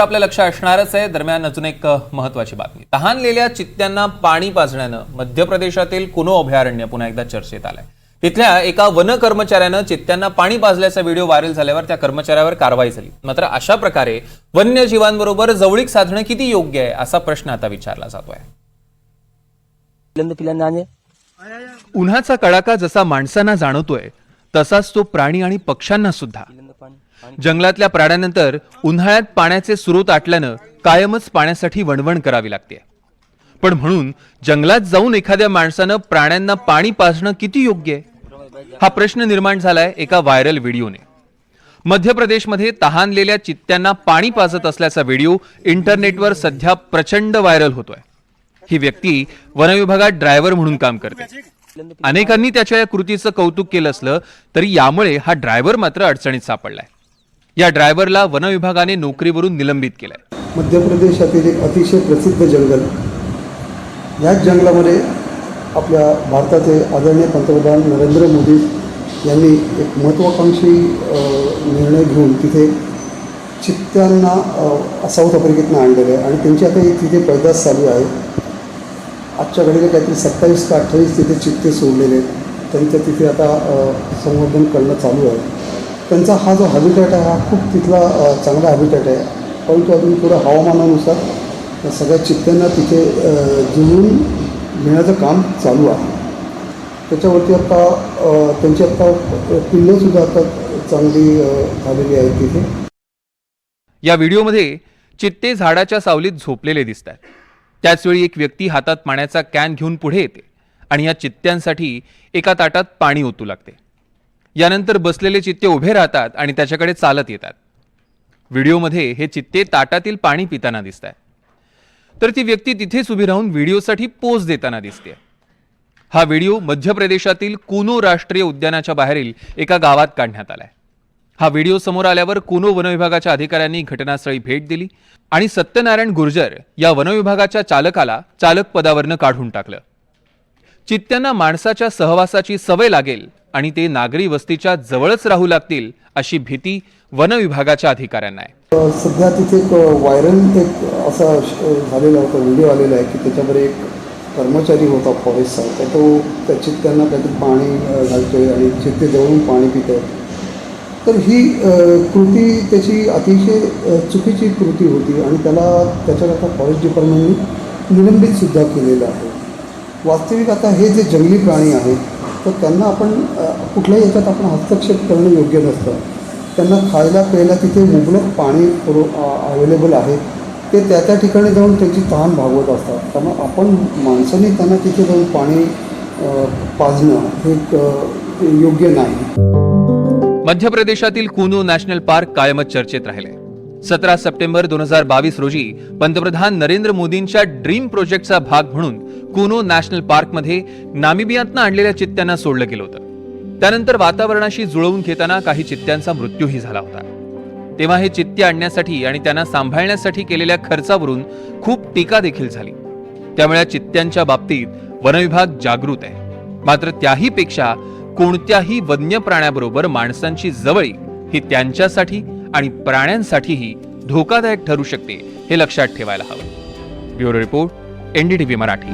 आपल्या लक्ष असणारच आहे. दरम्यान अजून एक महत्वाची बातमी. तहानलेल्या चित्त्यांना पाणी पाजण्यानं मध्य प्रदेशातील कुनो अभयारण्य पुन्हा एकदा चर्चेत आलंय. तिथल्या एका वन कर्मचाऱ्यानं चित्त्यांना पाणी पाजल्याचा व्हिडिओ व्हायरल झाल्यावर त्या कर्मचाऱ्यावर कारवाई झाली. मात्र अशा प्रकारे वन्यजीवांबरोबर जवळीक साधणं किती योग्य आहे असा प्रश्न आता विचारला जातोय. उन्हाचा कडाका जसा माणसांना जाणवतोय तसाच तो प्राणी आणि पक्ष्यांना सुद्धा. जंगलातल्या प्राण्यांनंतर उन्हाळ्यात पाण्याचे स्रोत आटल्यानं कायमच पाण्यासाठी वणवण करावी लागते. पण म्हणून जंगलात जाऊन एखाद्या माणसानं प्राण्यांना पाणी पाजणं किती योग्य आहे? हा प्रश्न निर्माण झालाय एका व्हायरल व्हिडिओने. मध्य प्रदेशमध्ये तहानलेल्या चित्त्यांना पाणी पाजत असल्याचा व्हिडिओ इंटरनेटवर सध्या प्रचंड व्हायरल होतोय. ही व्यक्ती वनविभागात ड्रायव्हर म्हणून काम करते. अनेकांनी त्याच्या या कृतीचं कौतुक केलं असलं तरी यामुळे हा ड्रायव्हर मात्र अडचणीत सापडलाय. या ड्रायव्हरला वनविभागाने नोकरीवरून निलंबित केलंय. मध्य प्रदेशातील एक अतिशय प्रसिद्ध जंगल. याच जंगलामध्ये आपल्या भारताचे आदरणीय पंतप्रधान नरेंद्र मोदी यांनी एक महत्त्वाकांक्षी निर्णय घेऊन तिथे चित्त्यांना साऊथ आफ्रिकेतनं आणलेलं आहे. आणि त्यांची आता तिथे पैदास चालू आहे. आजच्या घडीला काहीतरी सत्तावीस का अठ्ठावीस तिथे चित्ते सोडलेले आहेत. त्यांचं तिथे आता संवर्धन करणं चालू आहे. त्यांचा हा जो हॅबिटॅट आहे हा खूप तिथला चांगला हॅबिटॅट आहे. परंतु अजून थोडं हवामानानुसार सगळ्या चित्त्यांना तिथे जुळून जुळवून घेण्याचं काम चालू आहे. त्याच्यावरती आता त्यांची आत्ता पिल्लंसुद्धा आता चांगली झालेली आहेत तिथे. या व्हिडिओमध्ये चित्ते झाडाच्या सावलीत झोपलेले दिसत आहेत त्याचवेळी एक व्यक्ती हातात पाण्याचा कॅन घेऊन पुढे येते आणि या चित्त्यांसाठी एका ताटात पाणी ओतू लागते. यानंतर बसलेले चित्ते उभे राहतात आणि त्याच्याकडे चालत येतात. व्हिडिओमध्ये हे चित्ते ताटातील पाणी पिताना दिसत आहे तर ती व्यक्ती तिथेच उभी राहून व्हिडिओसाठी पोज देताना दिसते. हा व्हिडिओ मध्य प्रदेशातील कुनो राष्ट्रीय उद्यानाच्या बाहेरील एका गावात काढण्यात आलाय. हा व्हिडिओ समोर आल्यावर कुनो वनविभागाच्या अधिकाऱ्यांनी घटनास्थळी भेट दिली आणि सत्यनारायण गुर्जर या वनविभागाच्या चालकाला चालक पदावरनं काढून टाकलं. चित्त्यांना माणसाच्या सहवासाची सवय लागेल आणि ते नागरी वस्तीच्या जवळच राहू लागतील अशी भीती वनविभागाच्या अधिकाऱ्यांना आहे. सध्या तिथे एक व्हायरल एक असा झालेला होता व्हिडिओ आलेला आहे की त्याच्यावर एक कर्मचारी होता फॉरेस्टचा. तर तो त्याची त्यांना काहीतरी पाणी घालतोय आणि चित्ते जवळून पाणी पित आहे तर ही कृती त्याची अतिशय चुकीची कृती होती आणि त्याला त्याच्याकरता फॉरेस्ट डिपार्टमेंटने निलंबितसुद्धा केलेलं आहे. वास्तविक आता हे जे जंगली प्राणी आहेत तर त्यांना आपण कुठल्याही याच्यात आपण हस्तक्षेप करणं योग्य नसतं. त्यांना खायला प्यायला तिथे मुबलक पाणी पुरव अवेलेबल आहे. ते त्या त्या ठिकाणी जाऊन त्यांची तहान भागवत असतात. त्यामुळे आपण माणसांनी त्यांना तिथे जाऊन पाणी पाजणं हे योग्य नाही. मध्य प्रदेशातील कुनो नॅशनल पार्क कायमच चर्चेत राहिले. सतरा सप्टेंबर दोन हजार बावीस रोजी पंतप्रधान नरेंद्र मोदींच्या ड्रीम प्रोजेक्टचा भाग म्हणून कुनो नॅशनल पार्कमध्ये नामिबियातनं आणलेल्या चित्त्यांना सोडलं गेलं होतं. त्यानंतर वातावरणाशी जुळवून घेताना काही चित्त्यांचा मृत्यूही झाला होता. तेव्हा हे चित्ते आणण्यासाठी आणि त्यांना सांभाळण्यासाठी केलेल्या खर्चावरून खूप टीका देखील झाली. त्यामुळे चित्त्यांच्या बाबतीत वनविभाग जागृत आहे. मात्र त्याही पेक्षा कोणत्याही वन्य प्राण्याबरोबर माणसांची जवळी ही त्यांच्यासाठी आणि प्राण्यांसाठीही धोकादायक ठरू शकते हे लक्षात ठेवायला हवं. Bureau report NDTV Marathi.